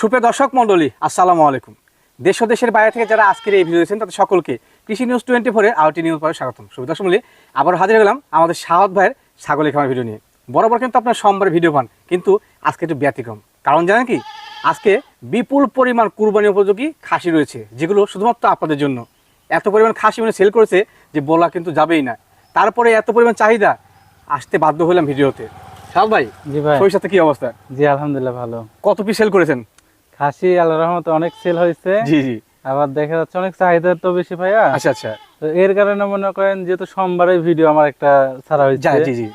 সুপ্রিয় দর্শক মণ্ডলী আসসালামু আলাইকুম। দেশ ও দেশের বাইরে থেকে যারা আজকের এই ভিডিও দেখছেন তাদের সকলকে কৃষি নিউজ টোয়েন্টি ফোরের আউটি নিউজ পরে স্বাগতম। সুপ্রিয় দর্শক মণ্ডলী আবার হাজির গেলাম আমাদের সাহদ ভাইয়ের ছাগলের খামার ভিডিও নিয়ে। বরাবর কিন্তু আপনার সোমবারে ভিডিও পান কিন্তু আজকে একটু ব্যতিক্রম। কারণ জানেন কি? আজকে বিপুল পরিমাণ কুরবানি উপযোগী খাসি রয়েছে যেগুলো শুধুমাত্র আপনাদের জন্য। এত পরিমাণ খাসি মানে সেল করেছে যে বলা কিন্তু যাবেই না। তারপরে এত পরিমাণ চাহিদা আসতে বাধ্য হলাম ভিডিওতে। সাহদ ভাই জি ভাই। শরীর সাথে কি অবস্থা? জি আলহামদুলিল্লাহ ভালো। কত পিস সেল করেছেন? খাসি আল্লাহ রহমতে অনেক সেল হয়েছে। জি জি। আবার দেখা যাচ্ছে অনেক চাহিদা তো বেশি ভাইয়া। আচ্ছা আচ্ছা। তো এর কারণে মনে করেন যেহেতু সোমবারে ভিডিও আমার একটা ছাড়া হয়েছে। জি জি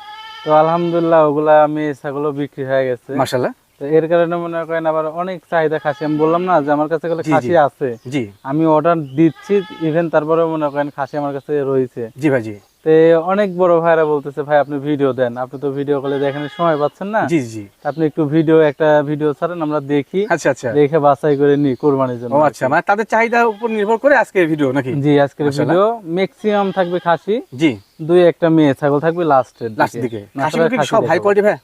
তো আলহামদুলিল্লাহ ওগুলা আমি ছাগলও বিক্রি হয়ে গেছে। মাশাল্লাহ তো এর কারণে মনে করেন আবার অনেক চাহিদা খাসি। আমি বললাম না যে আমার কাছে। খাসি আছে। জি। আমি অর্ডার দিচ্ছি ইভেন তারপরে মনে করেন খাসি আমার কাছে রয়েছে। জি ভাই জি। তো অনেক বড় ভাইরা বলতেছে ভাই আপনি ভিডিও দেন। আপনি তো ভিডিও কলে দেখানোর সময় পাচ্ছেন না। জি জি। আপনি একটু ভিডিও একটা ভিডিও ছাড়েন আমরা দেখি। আচ্ছা আচ্ছা। দেখে বাছাই করে নি কোরবানির জন্য। ও আচ্ছা। মানে তাদের চাহিদার উপর নির্ভর করে আজকে ভিডিও নাকি? জি আজকের ভিডিও ম্যাক্সিমাম থাকবে খাসি। জি। দুই একটা মেয়ে ছাগল থাকবে লাস্টের লাস্ট দিকে। খাসি সব হাই কোয়ালিটি ভাই?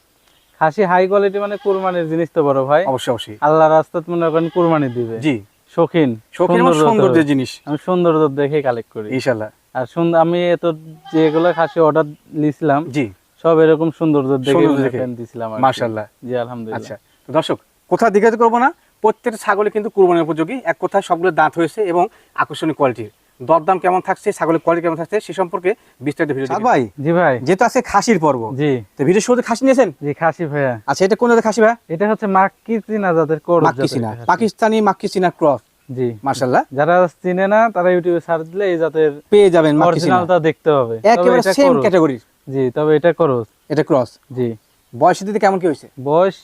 খাসি হাই কোয়ালিটি মানে কোরবানির জিনিস তো বড় ভাই। অবশ্যই অবশ্যই। আল্লাহ রাস্তাত মনে করেন কোরবানি দিবে। জি। শৌখিন। শৌখিন সৌন্দর্যের জিনিস। আমি সৌন্দর্য দেখে কালেক্ট করি। ইনশাআল্লাহ। আর সুন্দর আমি এত যেগুলো খাসি অর্ডার দিছিলাম জি। সব এরকম সৌন্দর্য দেখে সৌন্দর্য দেখে। দিছিলাম আর মাশাআল্লাহ। জি আলহামদুলিল্লাহ। আচ্ছা তো দর্শক কোথাও দিকে করব না প্রত্যেকটা ছাগলে কিন্তু কুরবানির উপযোগী। এক কথায় সবগুলো দাঁত হয়েছে এবং আকর্ষণীয় কোয়ালিটির দরদাম কেমন থাকছে ছাগলের কোয়ালিটি কেমন থাকছে সে সম্পর্কে বিস্তারিত ভিডিও ভাই জি ভাই। যেহেতু আছে খাসির পর্ব জি। তো ভিডিও শুরুতে খাসি নিয়েছেন? জি খাসি ভাইয়া। আচ্ছা এটা কোন জাতের খাসি ভাই? এটা হচ্ছে মাক্কি চীনা জাতের কোরজ মাক্কি চিনা। পাকিস্তানি মাক্কি চিনা ক্রস জি। মাশাআল্লাহ। যারা চিনে না তারা ইউটিউবে সার্চ দিলে এই জাতের পেয়ে যাবেন অরিজিনালটা দেখতে হবে। একেবারে সেম ক্যাটাগরি জি তবে এটা করস এটা ক্রস জি। বয়স দিতে কেমন কি হয়েছে? বয়স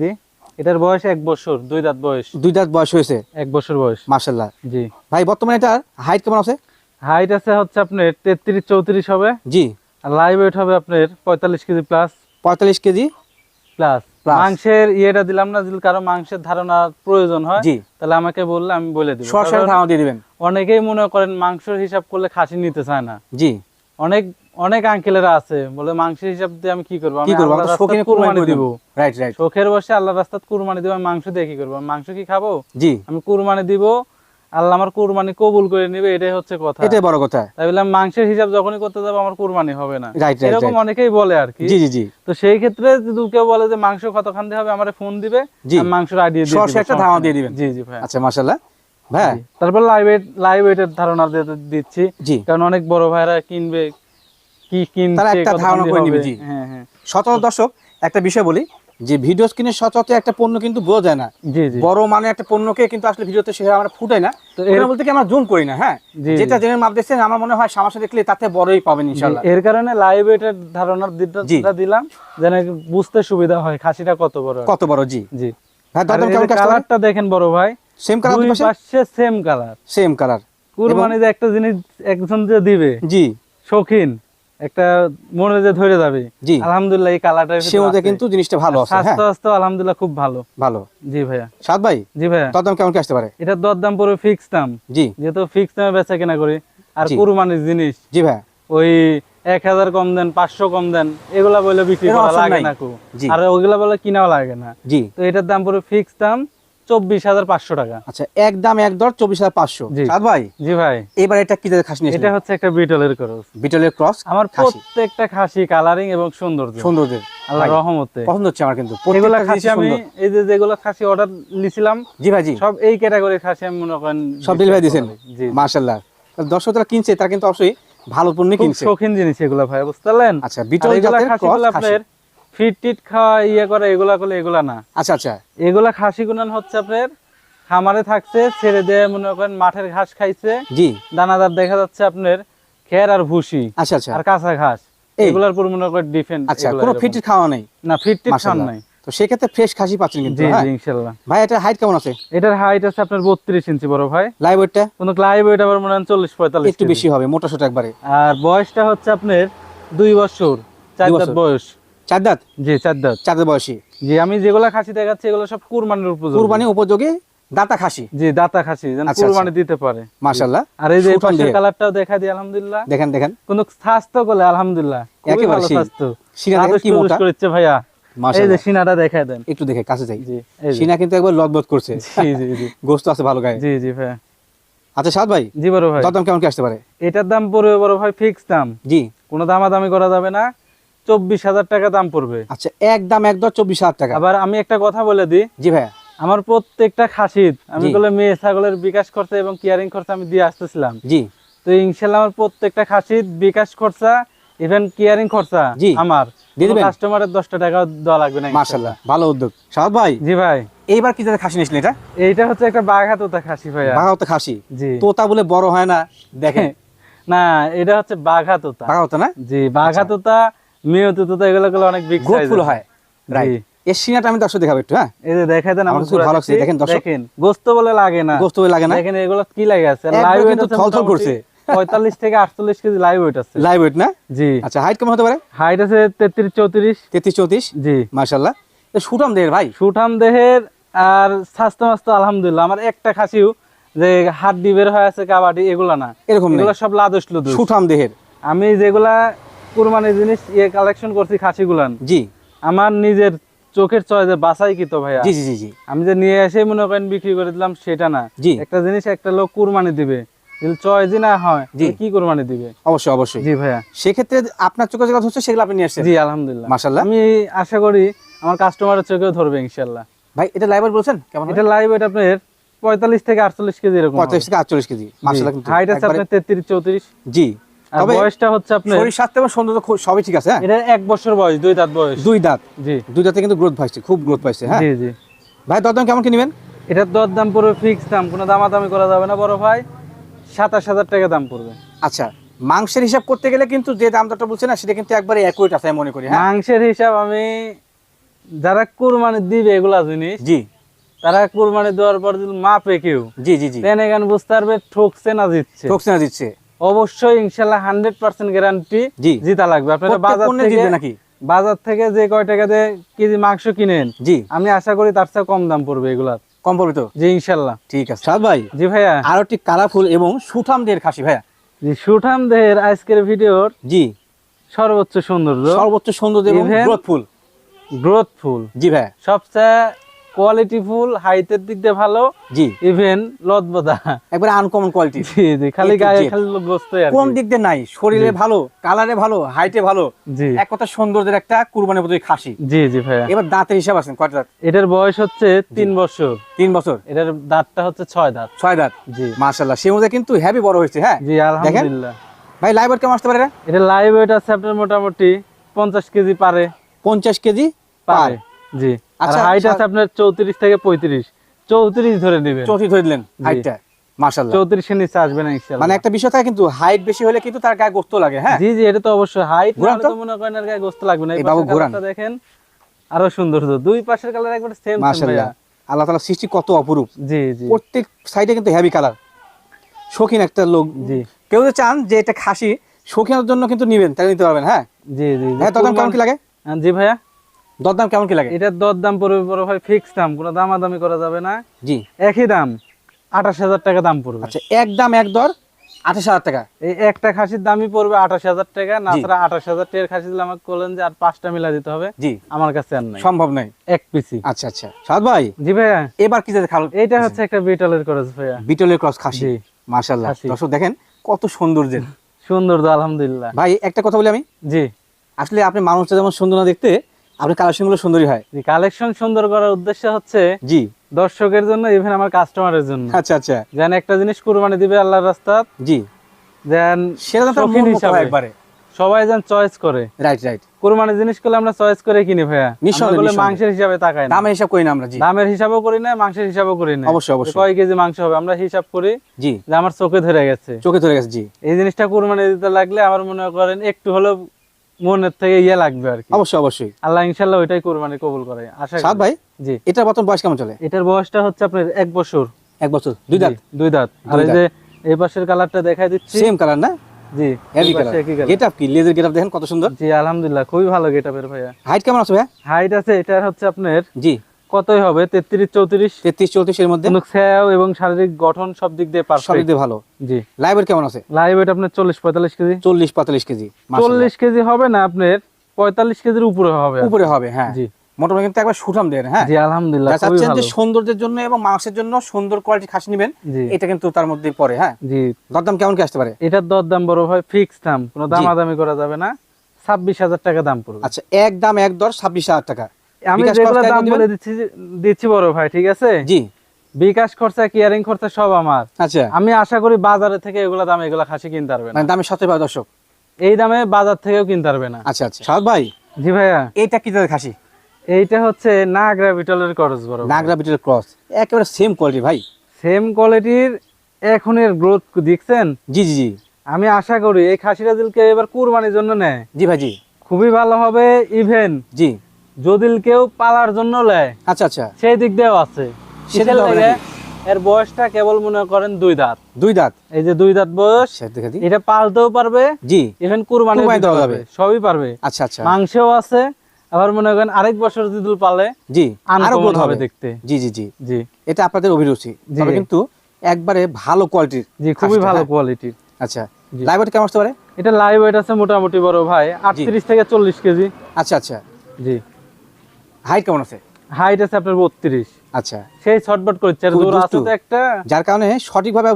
দি। এটার বয়স এক বছর দুই দাঁত বয়স। দুই দাঁত বয়স হয়েছে? এক বছর বয়স। মাশাল্লাহ জি। ভাই বর্তমানে এটা হাইট কেমন আছে? হাইট আছে হচ্ছে আপনার তেত্রিশ চৌত্রিশ হবে। জি। আর লাইভ ওয়েট হবে আপনার পঁয়তাল্লিশ কেজি প্লাস পঁয়তাল্লিশ কেজি। প্লাস মাংসের ইয়েটা দিলাম না যদি কারও মাংসের ধারণা প্রয়োজন হয় তাহলে আমাকে বললে আমি বলে দিব। সরাসরি ধারণা দিয়ে দিবেন। অনেকেই মনে করেন মাংসের হিসাব করলে খাসি নিতে চায় না। জি। অনেক অনেক আঙ্কেলেরা আছে বলে মাংসের হিসাব দিয়ে আমি কি করব? কি করব? রাস্তায় কুরবানি দিব। রাইট রাইট শোকের বসে আল্লাহ রাস্তাত কুরবানি দিব আমি মাংস দিয়ে কি করব? মাংস কি খাব? জি। আমি কুরবানি দিব আল্লাহ আমার কুরবানি কবুল করে নিবে এটাই হচ্ছে কথা। এটাই বড় কথা। তাই বলে আমি মাংসের হিসাব যখনই করতে যাব আমার কুরবানি হবে না। এরকম অনেকেই বলে আর কি। জি জি তো সেই ক্ষেত্রে যদি কেউ বলে যে মাংস কতখান দিয়ে হবে? আমার ফোন দিবে মাংসের আইডিয়া দিয়ে একটা ধারণা দিয়ে দিবেন। জি জি ভাই আচ্ছা মাশাল্লাহ ভাই তারপর লাইভ লাইভ ওয়েটের ধারণা দিচ্ছি। কারণ অনেক বড় ভাইরা কিনবে কি কিনছে তারা একটা ধারণা করে নিবে, জি। হ্যাঁ হ্যাঁ। সচরাচর দর্শক একটা বিষয় বলি যে ভিডিও স্ক্রিনে সচরাচর একটা পণ্য কিন্তু বোঝা যায় না। বড় মানে একটা পণ্যকে কিন্তু আসলে ভিডিওতে সেভাবে আমরা ফুটাই না। বলতে কি আমরা জুম করি না হ্যাঁ? যেটা জেনে মাপ দেখছেন আমার মনে হয় সামাসে দেখলে তাতে বড়ই পাবেন ইনশাল্লাহ এর কারণে লাইভ ওয়েটের ধারণার দিকটা দিলাম যেন বুঝতে সুবিধা হয় খাসিটা কত বড়। কত বড় জি। জি। ভাই দরদাম কেমন কালারটা দেখেন বড় ভাই। সেম কালার দুই পাশে সেম কালার সেম কালার কুরবানিতে একটা জিনিস একজন যে দিবে জি। শৌখিন একটা মনে যে ধরে যাবে। জি। আলহামদুলিল্লাহ এই কালারটা সে মধ্যে কিন্তু জিনিসটা ভালো আছে হ্যাঁ। স্বাস্থ্য স্বাস্থ্য আলহামদুলিল্লাহ খুব ভালো। ভালো। জি ভাইয়া। সাদ ভাই জি ভাইয়া। দরদাম কেমন কি আসতে পারে? এটার দরদাম পড়বে ফিক্স দাম। জি। যেহেতু ফিক্স দামে বেচা কেনা করি আর। কুরবানির জিনিস। জি ভাই ওই এক হাজার কম দেন পাঁচশো কম দেন এগুলা বলে বিক্রি করা লাগে না আর ওগুলা বলে কিনাও লাগে না। জি। তো এটার দাম পুরো ফিক্স দাম। চব্বিশ হাজার পাঁচশো টাকা। আচ্ছা এক এক দর চব্বিশ হাজার পাঁচশো। জি। ভাই? জি ভাই। এবার এটা কি খাসি এটা হচ্ছে একটা বিটলের খরচ বিটলের ক্রস আমার প্রত্যেকটা খাসি কালারিং এবং সৌন্দর্য। সৌন্দর্যের। আল্লাহ রহমতে। পছন্দ হচ্ছে আমার কিন্তু। এগুলা খাসি আমি এই যে যেগুলো খাসি অর্ডার নিছিলাম জি ভাই জি। সব এই ক্যাটাগরির খাসি আমি মনে করেন সব ডেলিভারি দিয়েছেন? জি মার্শাল্লাহ দর্শক যারা কিনছে তারা কিন্তু অবশ্যই ভালো পণ্য কিনছে। শৌখিন জিনিস এগুলা ভাই বুঝতে পারলেন? আচ্ছা বিটল জাতের ক্রস খাসি। আপনার ফিট টিট খাওয়া ইয়ে করে এগুলা করলে এগুলা না। আচ্ছা আচ্ছা। এগুলা খাসি গুনান হচ্ছে আপনার খামারে থাকছে ছেড়ে দিয়ে মনে করেন মাঠের ঘাস খাইছে। জি। দানাদার দেখা যাচ্ছে আপনার খের আর ভুসি আচ্ছা আচ্ছা। আর কাঁচা ঘাস। এগুলার উপর মনে করেন ডিফেন্ড আচ্ছা কোনো ফিট খাওয়া নেই? না ফিট টিট খান নাই। তো সেক্ষেত্রে ফ্রেশ খাসি পাচ্ছেন কিন্তু জি হ্যাঁ? জি ইনশাল্লাহ ভাই এটা হাইট কেমন আছে? এটার হাইট আছে আপনার বত্রিশ ইঞ্চি বড় ভাই। লাইভ ওয়েটটা কোনো ক্লাইভ ওইটা আবার মনে হয় চল্লিশ পঁয়তাল্লিশ একটু বেশি হবে মোটা সোটা একবারে। আর বয়সটা হচ্ছে আপনার দুই বছর চার বছর। বয়স। চার দাঁত জি চার দাঁত চার দাঁত বয়সী? জি আমি যেগুলা খাসি দেখাচ্ছি এগুলো সব কুরবানির উপযোগী। কুরবানি উপযোগী দাতা খাসি? জি দাতা খাসি যেন আচ্ছা, কুরবানি দিতে পারে। মাশাল্লাহ আর এই যে পাশের কালারটাও দেখা দিই আলহামদুলিল্লাহ। দেখেন দেখেন। কোন স্বাস্থ্য করলে আলহামদুলিল্লাহ। একেবারে স্বাস্থ্য। সিনা দেখেন কি মোটা। করেছে ভাইয়া। এই যে সিনাটা দেখায় দেন। একটু দেখে কাছে যাই। সিনা কিন্তু একবার করছে। জি জি জি। গোস্ত আছে ভালো গায়ে। জি জি ভাই আচ্ছা সাদ ভাই জি বড় ভাই। দরদাম কেমন কি আসতে পারে? এটার দাম পড়বে বড় ভাই ফিক্স দাম। জি। কোনো দামাদামি করা যাবে না। চব্বিশ হাজার টাকা দাম পড়বে। আচ্ছা এক দাম এক দর চব্বিশ হাজার টাকা। আবার আমি একটা কথা বলে দিই। জি ভাইয়া। আমার প্রত্যেকটা খাসিদ আমি বলে মেয়ে ছাগলের বিকাশ খরচা এবং কেয়ারিং খরচা আমি দিয়ে আসতেছিলাম। জি। তো ইনশাল্লাহ আমার প্রত্যেকটা খাসিদ বিকাশ খরচা ইভেন কেয়ারিং খরচা। আমার। কাস্টমারের দশটা টাকা দেওয়া লাগবে না মার্শাল্লাহ ভালো উদ্যোগ। সাদ ভাই জি ভাই। এইবার কি খাসি নিয়েছিলেন এটা? এইটা হচ্ছে একটা বাঘাতোতা খাসি ভাইয়া। বাঘাওতা খাসি? জি। তোতা বলে বড় হয় না দেখেন। না এটা হচ্ছে বাঘাতোতা। বাঘাওতা না? জি বাঘাতোতা মেয়তো তোতা এগুলো গুলো অনেক বিগ ফুল হয়। রাইট এর সিনাটা আমি দর্শক দেখাবো একটু হ্যাঁ? এই যে দেখাই দেন আমার আমার খুব ভালো লাগছে, দেখেন দর্শক। দেখেন গোস্ত বলে লাগে না। গোস্ত লাগে না। দেখেন এগুলো কি লাগে আছে? লাইভ ওয়েট কিন্তু থলথল করছে। পঁয়তাল্লিশ থেকে আটচল্লিশ কেজি লাইভ ওয়েট আছে। লাইভ ওয়েট না? জি। আচ্ছা হাইট কেমন হতে পারে? হাইট আছে তেত্রিশ চৌত্রিশ। তেত্রিশ চৌত্রিশ? জি। মার্শাল্লাহ সুটাম দেহের ভাই। সুঠাম দেহের আর স্বাস্থ্য মাস্ত আলহামদুলিল্লাহ। আমার একটা খাসিও যে হাড্ডি বের হয়ে আছে কাবাডি এগুলা না। এরকম এগুলো সব লাদুস লুদুস সুঠাম দেহের। আমি যেগুলা কুরবানি জিনিস ইয়ে কালেকশন করছি খাসিগুলান। জি। আমার নিজের চোখের চয়েসে বাসাই কি তো ভাইয়া। জি জি জি আমি যে নিয়ে এসে মনে করেন বিক্রি করে দিলাম সেটা না। জি। একটা জিনিস একটা লোক কুরবানি দিবে। যদি না হয় কি কুরবানি দিবে? অবশ্যই অবশ্যই। জি ভাইয়া। সেক্ষেত্রে আপনার চোখে যেগুলো হচ্ছে সেগুলো আপনি নিয়ে আসছেন? জি আলহামদুলিল্লাহ। মাশাল্লাহ আমি আশা করি আমার কাস্টমারের চোখেও ধরবে ইনশাল্লাহ ভাই এটা লাইভার বলছেন? কেমন এটা লাইভ এটা আপনার পঁয়তাল্লিশ থেকে আটচল্লিশ কেজি এরকম পঁয়তাল্লিশ থেকে আটচল্লিশ কেজি। হাইট আছে আপনার তেত্রিশ চৌত্রিশ। জি। তবে বয়সটা হচ্ছে আপনার শরীর স্বাস্থ্য এবং সৌন্দর্য সবই ঠিক আছে হ্যাঁ? এটা এক বছর বয়স দুই দাঁত বয়স। দুই দাঁত। জি। দুই দাঁতে কিন্তু গ্রোথ পাইছে খুব গ্রোথ পাইছে হ্যাঁ? জি জি। ভাই দরদাম কেমন কি নেবেন? এটার দর দাম পড়বে ফিক্স দাম কোনো দামাদামি করা যাবে না বড় ভাই। সাতাশ হাজার টাকা দাম পড়বে। আচ্ছা মাংসের হিসাব করতে গেলে কিন্তু যে দাম দরটা বলছে না সেটা কিন্তু একবারে অ্যাকুরেট আছে মনে করি হ্যাঁ? মাংসের হিসাব আমি যারা কুরবানি দিবে এগুলা জিনিস জি। তারা কুরবানি দেওয়ার পর যদি মাপে কেউ জি জি জি। তেন এখানে বুঝতে পারবে ঠকছে না দিচ্ছে ঠকছে না দিচ্ছে অবশ্যই ইনশাল্লাহ হান্ড্রেড পার্সেন্ট গ্যারান্টি জি। জিতা লাগবে। আপনারা বাজার থেকে নাকি? বাজার থেকে যে কয় টাকা দিয়ে কেজি মাংস কিনেন জি। আমি আশা করি তার চেয়ে কম দাম পড়বে এগুলার কম পড়বে তো? জি ইনশাল্লাহ। ঠিক আছে। সাদ ভাই জি ভাইয়া। আরও একটি কালারফুল এবং সুঠাম দেহের খাসি ভাইয়া। জি সুঠাম দেহের আজকের ভিডিওর জি। সর্বোচ্চ সৌন্দর্য। সর্বোচ্চ সৌন্দর্য এবং গ্রোথফুল গ্রোথ ফুল। জি ভাইয়া। সবচেয়ে কোয়ালিটি ফুল হাইটের দিক দিয়ে ভালো জি। ইভেন একবারে আনকমন কোয়ালিটি জি জি খালি গায়ে খালি গোস্ত আর কোন দিক দিয়ে নাই শরীরে ভালো কালারে ভালো হাইটে ভালো। জি। এক কথা সৌন্দর্যের একটা কুরবানির মতো খাসি। জি জি ভাইয়া। এবার দাঁতের হিসাব আছেন দাঁত? এটার বয়স হচ্ছে তিন বছর। তিন বছর? এটার দাঁতটা হচ্ছে ছয় দাঁত। ছয় দাঁত? জি। মার্শাল্লাহ সে অনুযায়ী কিন্তু হেভি বড় হয়েছে হ্যাঁ? জি আলহামদুলিল্লাহ। ভাই লাইভার কেমন আসতে পারে? এটা লাইভ ওয়েট আছে আপনার মোটামুটি পঞ্চাশ কেজি পারে। পঞ্চাশ কেজি পার। পারে। জি। আর আচ্ছা, হাইট আছে আপনার চৌত্রিশ থেকে পঁয়ত্রিশ। চৌত্রিশ ধরে নেবেন। চৌথি ধরে দিলেন হাইটটা মার্শাল্লাহ চৌত্রিশের নিচে আসবে না মানে একটা বিষয় থাকে কিন্তু হাইট বেশি হলে কিন্তু তার গায়ে গোস্ত লাগে হ্যাঁ? জি জি এটা তো অবশ্যই। হাইট না তো। তো মনে করেন আর গায়ে গোস্ত লাগবে না। এই এই বাবু ঘোরান। দেখেন আরও সুন্দর দুই পাশের কালার একবার সেম আল্লাহ সৃষ্টি কত অপরূপ। জি জি। প্রত্যেক সাইডে কিন্তু হেভি কালার শৌখিন একটা লোক। জি। কেউ যদি চান যে এটা খাসি শৌখিনের জন্য কিন্তু নিবেন তাহলে নিতে পারবেন হ্যাঁ? জি জি। হ্যাঁ দরদাম কেমন কি লাগে? জি ভাইয়া? দরদাম কেমন কি লাগে? এটার দর দাম পড়বে বড় ভাই ফিক্স দাম কোনো দামাদামি করা যাবে না। জি। একই দাম আঠাশ হাজার টাকা দাম পড়বে। আচ্ছা এক দাম এক দর আঠাশ হাজার টাকা। এই একটা খাসির দামই পড়বে আঠাশ হাজার টাকা না। ছাড়া আঠাশ হাজার টাকার খাসি দিলে আমাকে বললেন যে আর পাঁচটা মিলা দিতে হবে। জি। আমার কাছে আর নাই। সম্ভব নয় এক পিসি আচ্ছা আচ্ছা। সাদ ভাই জি ভাইয়া। এবার কি খাল এইটা হচ্ছে একটা বিটলের খরচ ভাইয়া। বিটলের ক্রস খাসি। জি। মাশাল্লাহ দর্শক দেখেন কত সৌন্দর্যের। সুন্দর তো আলহামদুলিল্লাহ। ভাই একটা কথা বলি আমি? জি। আসলে আপনি মানুষটা যেমন সুন্দর না দেখতে আপনি কালেকশনগুলো সুন্দরই হয়। কালেকশন সুন্দর করার উদ্দেশ্য হচ্ছে জি। দর্শকের জন্য ইভেন আমার কাস্টমারের জন্য। আচ্ছা আচ্ছা। যেন একটা জিনিস কুরবানি দিবে আল্লাহর রাস্তা জি। যেন সেটা একবারে। সবাই যেন চয়েস করে। রাইট রাইট আমরা চয়েস করে কিনি ভাইয়া। নিঃসন্দেহে। মাংসের হিসাবে তাকাই না। দামের হিসাব করি না আমরা জি। দামের হিসাবও করি না মাংসের হিসাবও করি না। অবশ্যই, অবশ্যই। কয় কেজি মাংস হবে আমরা হিসাব করি জি। যে আমার চোখে ধরে গেছে। চোখে ধরে গেছে জি। এই জিনিসটা কুরবানি দিতে লাগলে আমার মনে করেন একটু হলেও মনের থেকে ইয়ে লাগবে আর কি। অবশ্যই অবশ্যই। আল্লাহ ইনশাল্লাহ ওইটাই কুরবানি কবুল করে। আশা সাদ ভাই জি। এটার বর্তমান বয়স কেমন চলে? এটার বয়সটা হচ্ছে আপনার এক বছর। এক বছর দুই দাঁত? দুই দাঁত। আর এই যে এই পাশের কালারটা দেখাই দিচ্ছি। সেম কালার না? জি হেভি কালার একই colour। গেট কি? লেজার গেটআপ দেখেন কত সুন্দর। জি আলহামদুলিল্লাহ খুবই ভালো গেটআপের ভাইয়া। হাইট কেমন আছে ভাইয়া? হাইট আছে এটা হচ্ছে আপনার জি। কতই হবে? তেত্রিশ চৌত্রিশ? তেত্রিশ চৌত্রিশ এর মধ্যে? স্যাও এবং শারীরিক গঠন সব দিক দিয়ে সব দিক দিয়ে ভালো। জি। লাইভের কেমন আছে? লাইভ ওয়েট আপনার চল্লিশ পঁয়তাল্লিশ কেজি। চল্লিশ পঁয়তাল্লিশ কেজি চল্লিশ কেজি হবে না আপনার পঁয়তাল্লিশ কেজির উপরে হবে। উপরে হবে হ্যাঁ। জি। মোটামুটি কিন্তু একবার সুঠাম দেন হ্যাঁ। জি আলহামদুলিল্লাহ যারা চাচ্ছেন যে সৌন্দর্যের জন্য এবং মাংসের জন্য সুন্দর কোয়ালিটি খাসি নেবেন জি। এটা কিন্তু তার মধ্যে পড়ে হ্যাঁ। জি। দরদাম কেমন কি আসতে পারে? এটার দরদাম বড় ফিক্স দাম। কোনো দামাদামি করা যাবে না। ছাব্বিশ হাজার টাকা দাম পড়বে। আচ্ছা এক দাম এক দর ছাব্বিশ হাজার টাকা। আমি যেগুলো দাম বলে দিচ্ছি দিচ্ছি বড় ভাই ঠিক আছে? জি। বিকাশ খরচা কিয়ারিং খরচা সব আমার। আচ্ছা। আমি আশা করি বাজারে থেকে এগুলা দাম এগুলা খাসি কিনতে পারবে না। মানে দামে পাবে দর্শক এই দামে বাজার থেকেও কিনতে পারবে না। আচ্ছা আচ্ছা। সাদ ভাই জি ভাইয়া। এইটা কি জাতের খাসি? এইটা হচ্ছে নাগরা বিটলের করস বড় নাগরা বিটের ক্রস একেবারে সেম কোয়ালিটি ভাই। সেম কোয়ালিটির এখনের গ্রোথ দেখছেন? জি জি জি। আমি আশা করি এই খাসিটা দিলকে এবার কুরবানির জন্য নেয়। জি ভাই জি। খুবই ভালো হবে ইভেন জি। যদি কেউ পালার জন্য নেয় আচ্ছা আচ্ছা। সেই দিক দিয়েও আছে? এর বয়সটা কেবল মনে করেন দুই দাঁত। দুই দাঁত? এই যে দুই দাঁত বয়স আচ্ছা এটা পালতেও পারবে জি। ইভেন কুরবানি দেওয়া যাবে। সবই পারবে। আচ্ছা আচ্ছা। মাংসও আছে আবার মনে করেন আরেক বছর যদি পালে জি আরও আনকমন হবে দেখতে। জি জি জি। জি। এটা আপনাদের অভিরুচি। তবে কিন্তু একবারে ভালো কোয়ালিটির জি খুবই ভালো হ্যাঁ। কোয়ালিটির আচ্ছা। জি। লাইভ কেমন আসতে পারে? এটা লাইভ ওয়েট আছে মোটামুটি বড় ভাই আটত্রিশ থেকে চল্লিশ কেজি। আচ্ছা আচ্ছা। জি। হাইট কেমন আছে? হাইট আছে আপনার বত্রিশ। আচ্ছা। সেই ছটবট করছে আর জোর আছে তো একটা। যার কারণে সঠিক ভাবে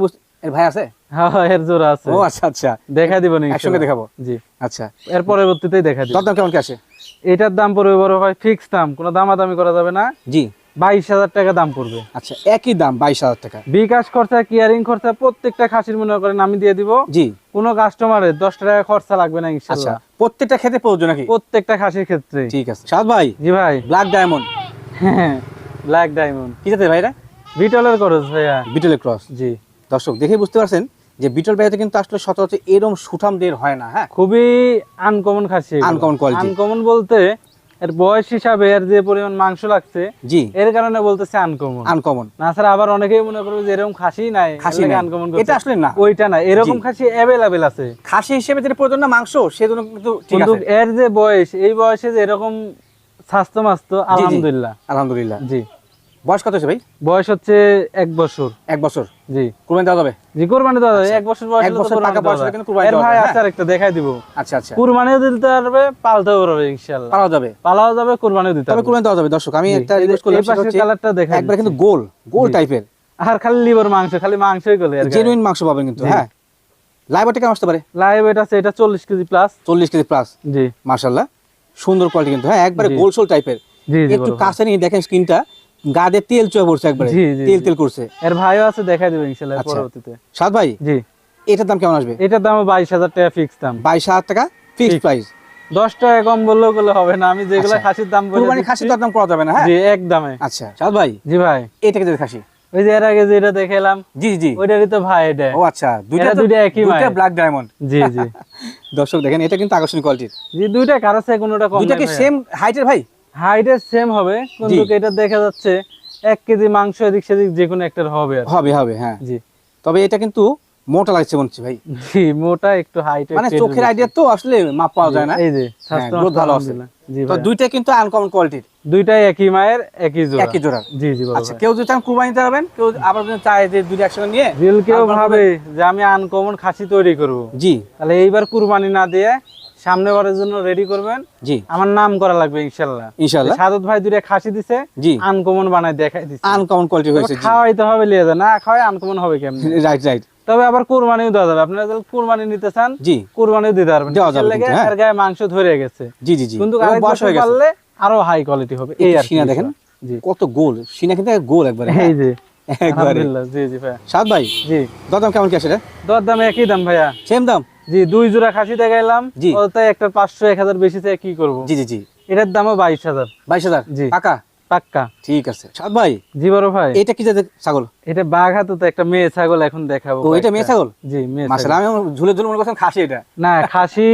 এর ভাই আছে? হ্যাঁ হ্যাঁ, এর জোর আছে। ও আচ্ছা আচ্ছা। দেখা দিব না একসঙ্গে দেখাবো? জি। আচ্ছা। এর পরবর্তীতেই দেখা দিব। দরদাম কেমন কি আসে এটার দাম পড়বে বড় ভাই ফিক্স দাম। কোনো দামাদামি করা যাবে না। জি। বাইশ হাজার টাকা দাম পড়বে। আচ্ছা একই দাম বাইশ হাজার টাকা। বিকাশ খরচা কিয়ারিং খরচা প্রত্যেকটা খাসির মনে করেন আমি দিয়ে দিব। জি। কোনো কাস্টমারের দশ টাকা খরচা লাগবে না আচ্ছা ইনশাল্লাহ প্রত্যেকটা খেতে প্রয়োজন নাকি? প্রত্যেকটা খাসির ক্ষেত্রে। ঠিক আছে। সাদ ভাই জি ভাই। ব্ল্যাক ডায়মন্ড হ্যাঁ ব্ল্যাক ডায়মন্ড কি জাতের ভাইরা বিটলের খরচ ভাইয়া। বিটলের ক্রস। জি। দর্শক দেখে বুঝতে পারছেন যে বিটল ভাইতে কিন্তু আসলে সচরাচর এরকম সুঠাম দের হয় না হ্যাঁ? খুবই আনকমন খাসি Uncommon quality। আনকমন বলতে এর বয়স হিসাবে এর যে পরিমাণ মাংস লাগছে জি। এর কারণে বলতেছে আনকমন আনকমন না স্যার আবার অনেকেই মনে করবে যে এরকম খাসি নাই খাসি আনকমন এটা আসলে না। ওইটা না এরকম খাসি অ্যাভেলেবেল আছে। খাসি হিসেবে যেটা প্রয়োজন না মাংস সেজন্য কিন্তু ঠিক আছে। এর যে বয়স এই বয়সে যে এরকম স্বাস্থ্য মাস্ত আলহামদুলিল্লাহ। আলহামদুলিল্লাহ। জি। বয়স কত হয়েছে ভাই? বয়স হচ্ছে এক বছর। এক বছর। জি। কোরবানি দেওয়া যাবে? জি কোরবানি দেওয়া যাবে। এক বছর বয়স এক বছর হলে যাবে। কিন্তু কোরবানি দেওয়া ভাই যাবে, আছে আরেকটা দেখাই দিব। আচ্ছা আচ্ছা। কুরবানিও দিতে পারবে পালতেও পারবে ইনশাআল্লাহ। পাওয়া যাবে? পালাও যাবে কুরবানিও দিতে তবে পারবে। কোরবানি দেওয়া যাবে দর্শক। আমি একটা রিকোয়েস্ট করলাম এই পাশের কালারটা দেখা একবার কিন্তু গোল গোল টাইপের আর খালি লিভার মাংস খালি মাংসই গলে জেনুইন মাংস পাবেন কিন্তু। হ্যাঁ? লাইভারটা কেমন আসতে পারে? লাইভ এটা আছে এটা চল্লিশ কেজি প্লাস চল্লিশ কেজি প্লাস জি। মার্শাল্লাহ সুন্দর কোয়ালিটি কিন্তু হ্যাঁ? একবারে গোল সোল টাইপের জি একটু কাছে নিয়ে দেখেন স্কিনটা গাদে তেল চুয়ে পড়ছে একবারে। তেল তেল করছে। এর ভাইও আছে দেখাই দিবে ইনশাআল্লাহ আচ্ছা। পরবর্তীতে। সাদ ভাই জি। এটার দাম কেমন আসবে? এটার দাম বাইশ হাজার টাকা ফিক্স দাম। বাইশ হাজার টাকা ফিক্সড প্রাইস দশ টাকা কম বললেও বলে হবে না আমি যেগুলো আচ্ছা। খাসির দাম বলে কুরবানি দিচ্ছি- খাসি করা যাবে না হ্যাঁ? জি একদমে আচ্ছা সাদ ভাই জি ভাই। এটা কি খাসি। ওই যে এর আগে যেটা দেখালাম জি জি। ওইটারই তো ভাই এটা। ও আচ্ছা দুইটা দুইটা একই দুইটা ব্ল্যাক ডায়মন্ড জি জি। দর্শক দেখেন এটা কিন্তু আকর্ষণীয় কোয়ালিটির জি দুইটা কার আছে কোনোটা কম দুইটা কি সেম হাইটের ভাই? হাইটের সেম হবে। কিন্তু এটা দেখা যাচ্ছে এক কেজি মাংস এদিক সেদিক যে কোনো একটার হবে হবে হবে হ্যাঁ। জি। তবে এটা কিন্তু মোটা লাগছে মনে ভাই। জি মোটা একটু হাইট মানে চোখের আইডিয়া তো আসলে মাপ পাওয়া যায় না। এই যে স্বাস্থ্য growth ভালো আছে। জি তো দুইটা কিন্তু আনকমন কোয়ালিটির দুইটাই একই মায়ের একই জোড়া। একই জোড়া জি জি আচ্ছা কেউ যদি চান কুরবানি দিতে পারবেন কেউ আবার যদি চায় যে দুইটা একসঙ্গে নিয়ে দিল কেউ ভাবে যে আমি আনকমন খাসি তৈরি করব। জি। তাহলে এইবার কুরবানি না দিয়ে সামনে বারের জন্য রেডি করবেন। জি। আমার নাম করা লাগবে ইনশাল্লাহ। ইনশাআল্লাহ সাদত ভাই দুইটা খাসি দিছে জি। আনকমন বানায় দেখাই দিছে। আনকমন কোয়ালিটি হয়েছে খাওয়াইতে হবে লিয়ে না খাওয়াই আনকমন হবে কেমন? রাইট রাইট তবে আবার কুরবানিও দেওয়া যাবে। আপনারা যদি কুরবানি নিতে চান জি। কুরবানিও দিতে পারবেন। দেওয়া যাবে লেগে? হ্যাঁ। এর গায়ে মাংস ধরে গেছে। জি জি জি। কিন্তু আরেক বছর হয়ে পারলে আরও হাই কোয়ালিটি হবে। এই আর সিনা দেখেন। জি। কত গোল। সিনা কিন্তু গোল একবারে হ্যাঁ? এই যে। একবারে। আলহামদুলিল্লাহ। জি জি ভাই সাদ ভাই জি। দরদাম কেমন কি আছে রে দর দাম একই দাম ভাইয়া। সেম দাম? জি দুই জোড়া খাসি দেখাইলাম। জি। একটা পাঁচশো এক হাজার বেশি কি করব? জি জি জি। এটার দামও বাইশ হাজার। বাইশ হাজার? জি। টাকা পাক্কা। ঠিক আছে। সাদ ভাই। জি বড় ভাই। এটা কি জাতের ছাগল? এটা বাঘ হাতে তো একটা মেয়ে ছাগল এখন দেখাবো ও এটা মেয়ে ছাগল? জি মেয়ে ছাগল। আমি ঝুলে ঝুলে মনে করছেন খাসি এটা। না খাসি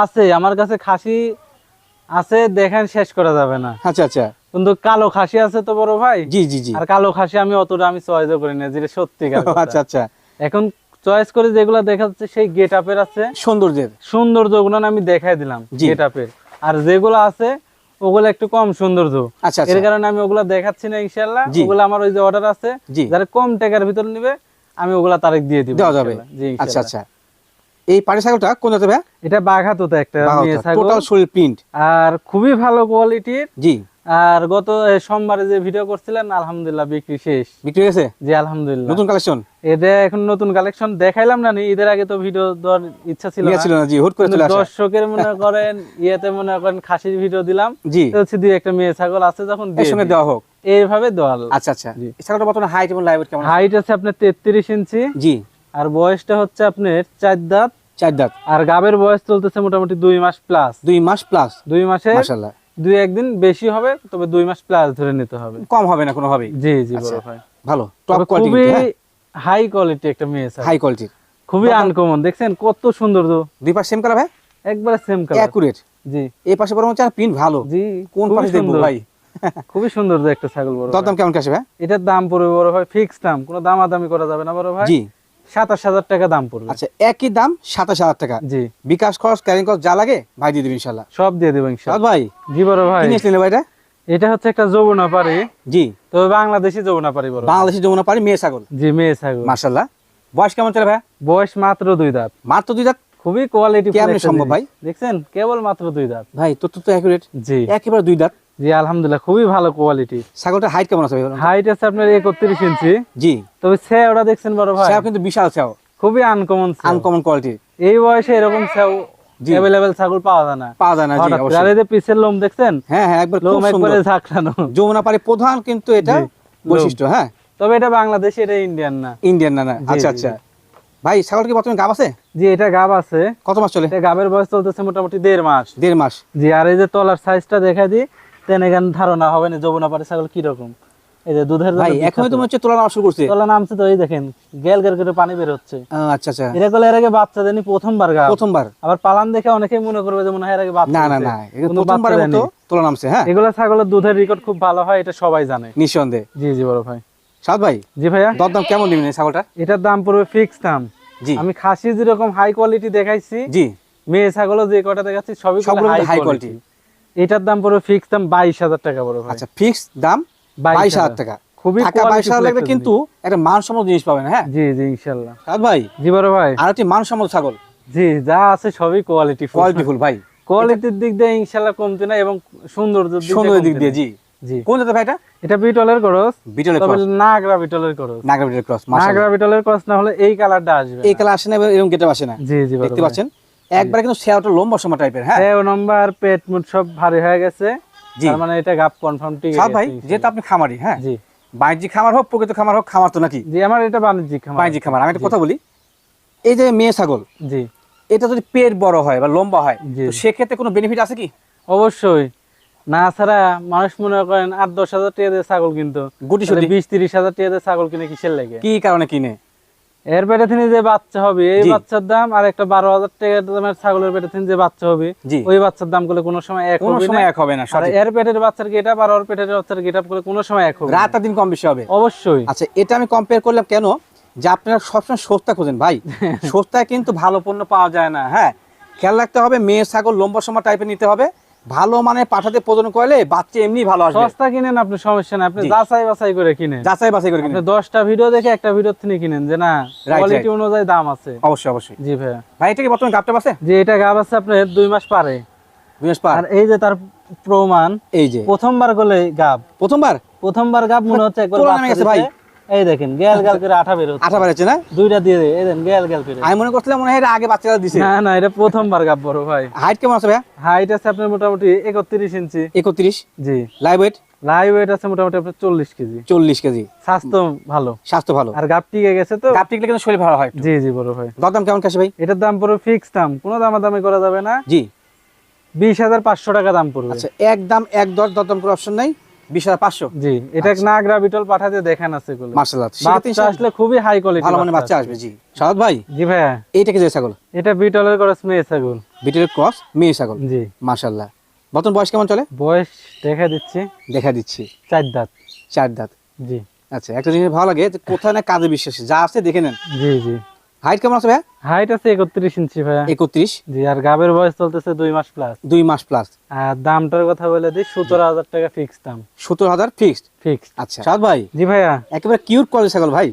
আছে আমার কাছে খাসি আছে দেখেন শেষ করা যাবে না। আচ্ছা আচ্ছা। কিন্তু কালো খাসি আছে তো বড় ভাই? জি জি জি। আর কালো খাসি আমি অতটা আমি চয়েসও করি না যেটা সত্যি আচ্ছা আচ্ছা। এখন চয়েস করে যেগুলো দেখা যাচ্ছে সেই গেট আপের আছে। সৌন্দর্যের। সৌন্দর্যগুলো আমি দেখাই দিলাম গেট আপের আর যেগুলো আছে ওগুলো একটু কম সৌন্দর্য। আচ্ছা এর আচ্ছা কারণে আমি ওগুলা দেখাচ্ছি না ইনশাল্লাহ ওগুলো আমার ওই যে অর্ডার আছে যারা কম টাকার ভিতর নিবে আমি ওগুলা তারিখ দিয়ে দিব দেওয়া যাবে। আচ্ছা আচ্ছা। এই পাটি ছাগলটা কোন জাতের এটা বাঘাতো একটা মেয়ে ছাগল। টোটাল শরীর প্রিন্ট আর খুবই ভালো কোয়ালিটির জি। আর গত সোমবারে যে ভিডিও করছিলেন আলহামদুলিল্লাহ বিক্রি শেষ। বিক্রি হয়ে গেছে জি আলহামদুলিল্লাহ। নতুন কালেকশন এদের এখন নতুন কালেকশন দেখাইলাম না নি ঈদের আগে তো ভিডিও দেওয়ার ইচ্ছা ছিল না। ছিল না জি হুট করে চলে আসা। দর্শকের মনে করেন ইয়েতে মনে করেন খাসির ভিডিও দিলাম। জি। তো হচ্ছে দুই একটা মেয়ে ছাগল আছে যখন এর দিয়ে সঙ্গে দেওয়া হোক। এইভাবে দেওয়া আচ্ছা আচ্ছা। জি। এছাড়া বর্তমানে হাইট এবং লাইভ কেমন হাইট আছে আপনার তেত্রিশ ইঞ্চি। জি। আর বয়সটা হচ্ছে আপনার চার দাঁত। চার দাঁত। আর গাবের বয়স চলতেছে মোটামুটি দুই মাস প্লাস দুই মাস প্লাস দুই মাসে মাশাআল্লাহ। দুই একদিন বেশি হবে তবে দুই মাস প্লাস ধরে নিতে হবে। কম হবে না কোনোভাবেই? জি জি আচ্ছা। বড় ভাই। ভালো। টপ কোয়ালিটি খুবই হাই কোয়ালিটি একটা মেয়ে ছাগল। হাই কোয়ালিটির খুবই আনকমন দেখছেন কত সুন্দর তো? দুই পাশ সেম কালার ভাই? একবারে সেম কালার অ্যাকুরেট জি। এই পাশে বরং চার প্রিন্ট ভালো। জি কোন পাশে দেখব। ভাই? খুবই সুন্দর একটা ছাগল বড়। দরদাম কেমন কাছে ভাই? এটার দাম পড়বে বড় ভাই ফিক্স দাম। কোনো দামাদামি করা যাবে না বড় ভাই। জি। সাতাশ হাজার টাকা দাম পড়বে। আচ্ছা একই দাম সাতাশ হাজার টাকা। জি। বিকাশ খরচ ক্যারিং খরচ যা লাগে ভাই দিয়ে দেবেন ইনশাল্লাহ। সব দিয়ে দেবো ইনশাল্লাহ। ভাই জি বড় ভাই। কি নিয়েছিলেন ভাই এটা হচ্ছে একটা যমুনা পারি জি। তবে বাংলাদেশি যমুনা পারি বড় বাংলাদেশি যমুনা পারি মেয়ে ছাগল। জি মেয়ে ছাগল। মার্শাল্লাহ বয়স কেমন চলে ভাই বয়স মাত্র দুই দাঁত। মাত্র দুই দাঁত? খুবই কোয়ালিটি কেমনে সম্ভব ভাই? দেখছেন? কেবল মাত্র দুই দাঁত। ভাই তোর তো অ্যাকুরেট জি। একেবারে দুই দাঁত। জি আলহামদুলিল্লাহ খুবই ভালো কোয়ালিটি ছাগলটার হাইট কেমন আছে ভাই হাইট আছে আপনার একত্রিশ ইঞ্চি। জি। তবে ওটা দেখছেন বড় ভাই? সেও কিন্তু বিশাল সেও খুবই আনকমন আনকমন কোয়ালিটির এই বয়সে এরকম সেও। অ্যাভেলেবেল ছাগল পাওয়া যায় না। পাওয়া যায় না জি অবশ্যই। এই যে পিছের লোম দেখছেন? হ্যাঁ হ্যাঁ একবার লোম একবারে ঝাঁকড়ানো। যমুনা পারি প্রধান কিন্তু এটা বৈশিষ্ট্য হ্যাঁ। তবে এটা বাংলাদেশি এটা ইন্ডিয়ান না। ইন্ডিয়ান না না। আচ্ছা আচ্ছা। ভাই ছাগল কি বর্তমানে গাব আছে? জি এটা গাব আছে। কত মাস চলে? গাবের বয়স চলতেছে মোটামুটি দেড় মাস। দেড় মাস। জি আর এই যে তলার সাইজটা দেখা দিই তেন এখানে ধারণা হবে না যমুনা পাড়ি ছাগল কীরকম? এই যে দুধের ভাই বিখ্যাত। তো হচ্ছে তোলা নামা শুরু করছে। তলা নামছে তো এই দেখেন গেল গেল করে পানি বের হচ্ছে আচ্ছা আচ্ছা। এরা এর আগে বাচ্চা দেনি প্রথমবার গাব। প্রথমবার। আবার পালান দেখে অনেকেই মনে করবে যে মনে হয় এর আগে বাচ্চা না না না প্রথমবারের মতো তোলা নামছে হ্যাঁ। এগুলো ছাগলের দুধের রেকর্ড খুব ভালো হয় এটা সবাই জানে। নিঃসন্দেহে। জি জি বড় ভাই। সাদ ভাই জি ভাইয়া। দরদাম কেমন এই ছাগলটা? এটার দাম পড়বে ফিক্স দাম। জি। আমি খাসি যেরকম হাই কোয়ালিটি দেখাইছি জি। মেয়ে ছাগলও যে কটা দেখাচ্ছি সবই হাই কোয়ালিটি কোয়ালিটি এটার দাম পড়বে ফিক্স দাম বাইশ হাজার টাকা ভাই আচ্ছা ফিক্স দাম বাইশ হাজার। টাকা। খুবই টাকা বাইশ হাজার full কিন্তু একটা মানসম্মত জিনিস পাবেন হ্যাঁ? জি জি ইনশাল্লাহ। সাদ ভাই জি বড় ভাই। আর একটি মানসম্মত ছাগল। জি যা আছে সবই কোয়ালিটি কোয়ালিটিফুল ভাই। কোয়ালিটির দিক দিয়ে ইনশাল্লাহ কমতে না এবং সৌন্দর্যের দিক দিয়ে। জি। জি। কোন জাতের ভাই এটা বিটলের করস। বিটলের ক্রস। নাগরা বিটলের করস। নাগরা বিটলের ক্রস নাগরা বিটলের করস না হলে এই কালারটা আসবে এই কালার আসে না এরকম গেটে আসে না। জি জি দেখতে পাচ্ছেন? একবার কিন্তু সেওটা লম্বা সময় টাইপের হ্যাঁ? নম্বর পেট মুট সব ভারী হয়ে গেছে। তার মানে এটা গাপ কনফার্ম ঠিক সাদ ভাই যেহেতু আপনি খামারি হ্যাঁ? জি। বাণিজ্যিক খামার হোক প্রকৃত খামার হোক খামার তো নাকি? জি আমার এটা বাণিজ্যিক খামার। বাণিজ্যিক খামার। আমি একটা কথা বলি এই যে মেয়ে ছাগল জি। এটা যদি পেট বড় হয় বা লম্বা হয় তো সেক্ষেত্রে কোনো বেনিফিট আছে কি? অবশ্যই। না ছাড়া মানুষ মনে করেন আট দশ হাজার টাকা দিয়ে ছাগল কিনতো। গুটি সুটি। বিশ তিরিশ হাজার টাকা দিয়ে ছাগল কিনে কিসের লাগে? কি কারণে কিনে? এর পেটে থেকে যে বাচ্চা হবে এই বাচ্চার দাম আর একটা বারো হাজার টাকা দামের ছাগলের পেটে থেকে যে বাচ্চা হবে ওই বাচ্চার দাম করলে কোনো সময় এক কোনো সময় এক হবে না এর পেটের বাচ্চার গেটা আর ওর পেটের বাচ্চার গেটা করলে কোনো সময় এক হবে রাত দিন কম বেশি হবে। অবশ্যই। আচ্ছা এটা আমি কম্পেয়ার করলাম কেন? যে আপনারা সবসময় সস্তা খোঁজেন ভাই। সস্তায় কিন্তু ভালো পণ্য পাওয়া যায় না হ্যাঁ? খেয়াল রাখতে হবে মেয়ে ছাগল লম্বা সময় টাইপের নিতে হবে। ভালো মানে পাঠাতে প্রজনন করলে বাচ্চা এমনি ভালো আসবে। সস্তা কিনেন আপনি সমস্যা না আপনি যাচাই বাছাই করে কিনেন। যাচাই বাছাই করে আপনি কিনে দশটা ভিডিও দেখে একটা ভিডিও থেকে কিনেন যে না কোয়ালিটি অনুযায়ী দাম আছে। অবশ্যই অবশ্যই। জি ভাইয়া। ভাই এটা কি বর্তমানে গাপটা আছে? যে এটা গাব আছে আপনার দুই মাস পারে। দুই মাস পার। আর এই যে তার প্রমাণ এই যে। প্রথমবার গলে গাব প্রথমবার? প্রথমবার গাব মনে হচ্ছে একবার ভাই। এই দেখেন গেল করে আঠা বের হচ্ছে। আঠা বাড়াচ্ছে না? দুইটা দিয়ে এই দেখেন করে। আমি মনে করছিলাম মনে হয় এটা আগে বাচ্চারা দিছে। না না এটা প্রথমবার গাব বড় ভাই। হাইট কেমন আছে ভাই হাইট আছে আপনার মোটামুটি একত্রিশ ইঞ্চি। একত্রিশ? জি। লাইভ ওয়েট লাইভ ওয়েট আছে মোটামুটি আপনার চল্লিশ কেজি। চল্লিশ কেজি। স্বাস্থ্য ভালো। স্বাস্থ্য ভালো। আর গাপ টিকে গেছে তো? টিকলে কিন্তু শরীর ভালো হয় জি জি বড় ভাই। দরদাম কেমন কাছে ভাই? এটার দাম পড়বে ফিক্স দাম। কোনো দামাদামি করা যাবে না। জি। বিশ হাজার পাঁচশো টাকা দাম পড়বে। আচ্ছা একদম এক দর দরদাম করে অপশন নাই। বিশ হাজার পাঁচশো? জি এটা নাগরা বিটল পাঠাতে দেখান আছে গুলো মার্শাল বাচ্চা আসলে খুবই হাই কোয়ালিটি ভালো মানে বাচ্চা আসবে জি। সাদ ভাই জি ভাইয়া। এইটা কি যে ছাগল? এটা বিটলের করে মেয়ে ছাগল। বিটের ক্রস মেয়ে ছাগল? জি। মার্শাল্লাহ বর্তমান বয়স কেমন চলে? বয়স দেখা দিচ্ছি। দেখা দিচ্ছি। চার দাঁত। চার দাঁত। জি। আচ্ছা একটা জিনিস ভালো লাগে কোথায় না কাজে বিশ্বাস। যা আছে দেখে নেন। জি জি। হাইট কেমন আছে ভাই হাইট আছে একত্রিশ ইঞ্চি ভাইয়া। একত্রিশ? জি আর গাবের বয়স চলতেছে দুই মাস প্লাস দুই মাস প্লাস আর দামটার কথা বলে দিই সতেরো হাজার টাকা ফিক্স দাম। সত্তর হাজার ফিক্সড ফিক্স আচ্ছা। সাদ ভাই। জি ভাইয়া। একেবারে কিউট কোয়ালিটি ছাগল ভাই।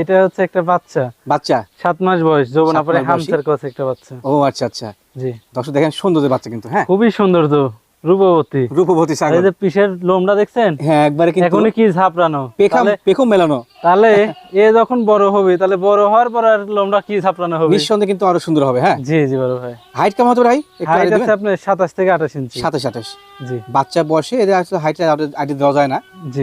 এটা হচ্ছে একটা বাচ্চা। বাচ্চা? সাত মাস বয়স যৌবনা পরে মাস হামসার কাছে একটা বাচ্চা। ও আচ্ছা আচ্ছা। জি। দর্শক দেখেন সুন্দর যে বাচ্চা কিন্তু হ্যাঁ? খুবই সুন্দর তো রূপবতী। রূপবতী ছাগল এই যে পিসের লোমটা দেখছেন? হ্যাঁ একবারে কিন্তু এখনই কি ঝাপড়ানো? পেখম পেখম মেলানো। তাহলে এ যখন বড় হবে তাহলে বড় হওয়ার পর আর লোমটা কি ঝাপড়ানো হবে? নিঃসন্দেহে কিন্তু আরও সুন্দর হবে হ্যাঁ? জি জি বড় ভাই। হাইট কেমন পারে ভাই? হাইট আছে আপনার সাতাশ থেকে আঠাশ ইঞ্চি। সাতাশ আঠাশ। জি। বাচ্চা বয়সে এদের আসলে হাইট আইডি দেওয়া যায় না।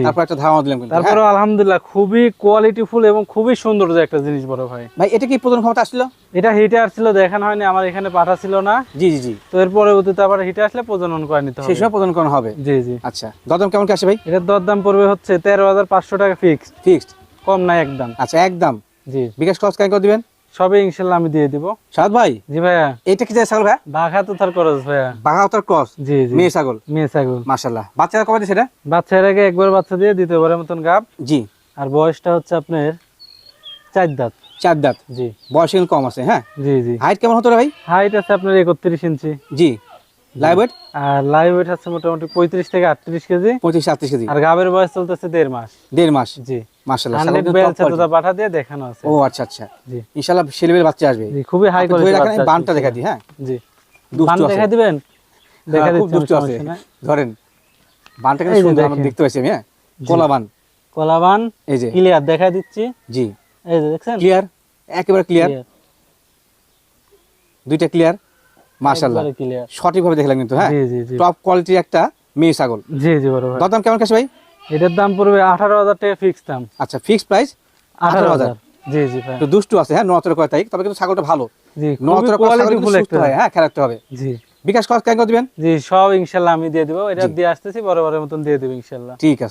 তারপর একটা ধারণা দিলাম কিন্তু তারপরে হ্যাঁ? আলহামদুলিল্লাহ খুবই কোয়ালিটিফুল এবং খুবই সুন্দর যে একটা জিনিস বড় ভাই। ভাই এটা কি প্রধান ক্ষমতা আসছিল? এটা হিটে আসছিল দেখানো হয়নি আমার এখানে পাঠা ছিল না। জি জি জি। তো এর পরবর্তীতে আবার হিটে আসলে প্রজনন করে নিতে হবে। সময় প্রদান করানো হবে? জি জি। আচ্ছা দরদাম কেমন কি আসে ভাই? এটার দরদাম পড়বে হচ্ছে তেরো হাজার পাঁচশো টাকা ফিক্সড ফিক্সড কম নাই একদম। আচ্ছা একদম? জি। বিকাশ খরচ কেন করে দিবেন? সবই ইনশাল্লাহ আমি দিয়ে দিব। সাদ ভাই? জি ভাইয়া। এটা কি ছাগল ভাই বাঘা তো তার খরচ ভাইয়া। বাঘাওতার ক্রস জি জি। মেয়ে ছাগল? মেয়ে ছাগল। মাশাল্লাহ বাচ্চারা কবে দিছে এটা? বাচ্চার আগে একবার বাচ্চা দিয়ে দ্বিতীয়বারের মতন গাব। জি। আর বয়সটা হচ্ছে আপনার চার দাঁত। চার দাঁত? জি। বয়স কম আছে হ্যাঁ? জি জি। হাইট কেমন হতো ভাই? হাইট আছে আপনার একত্রিশ ইঞ্চি। জি। লাইভ ওয়েট লাইভ ওয়েট আছে মোটামুটি পঁয়ত্রিশ থেকে আটত্রিশ কেজি। পঁচিশ সাতত্রিশ কেজি। আর গাবের বয়স চলতেছে দেড় মাস। দেড় মাস? জি। পাঠা দিয়ে দেখানো আছে। ও আচ্ছা আচ্ছা। জি। ইনশাল্লাহ সেলেবেল বাচ্চা আসবে। জি খুবই হাই আপনি ধরে রাখেন আমি কোয়ালিটি বানটা দেখা দিই হ্যাঁ? জি। বান দেখা দিবেন? দেখা হ্যাঁ, খুব দিচ্ছি আছে। ধরেন বানটা কিন্তু সুন্দর আমরা দেখতে পাচ্ছি আমি হ্যাঁ? কলা কলাবান এই যে। ক্লিয়ার দেখা দিচ্ছি। জি। এই যে দেখছেন? ক্লিয়ার একেবারে ক্লিয়ার দুইটা ক্লিয়ার মাশাল্লাহ সঠিকভাবে দেখলাম কিন্তু হ্যাঁ? টপ কোয়ালিটির একটা মেয়ে ছাগল। জি জি বড় ভাই। দরদাম কেমন কাছে ভাই? এটার দাম পড়বে আঠারো হাজার টাকা ফিক্স দাম। আচ্ছা ফিক্সড প্রাইস আঠারো 18,000 হাজার। জি জি ভাই। তো দুষ্টু আছে হ্যাঁ? নতর কয় তারিখ তবে কিন্তু ছাগলটা ভালো। জি নতর কোয়ালিটি ফুল একটা। হয় হ্যাঁ? খেলা হবে। জি। বিকাশ খরচ কেন দিবেন? জি সব আমি দিয়ে দিব। এটা দিয়ে আসতেছি বড় বড় মতন দিয়ে দেবো ইনশাল্লাহ। ঠিক আছে।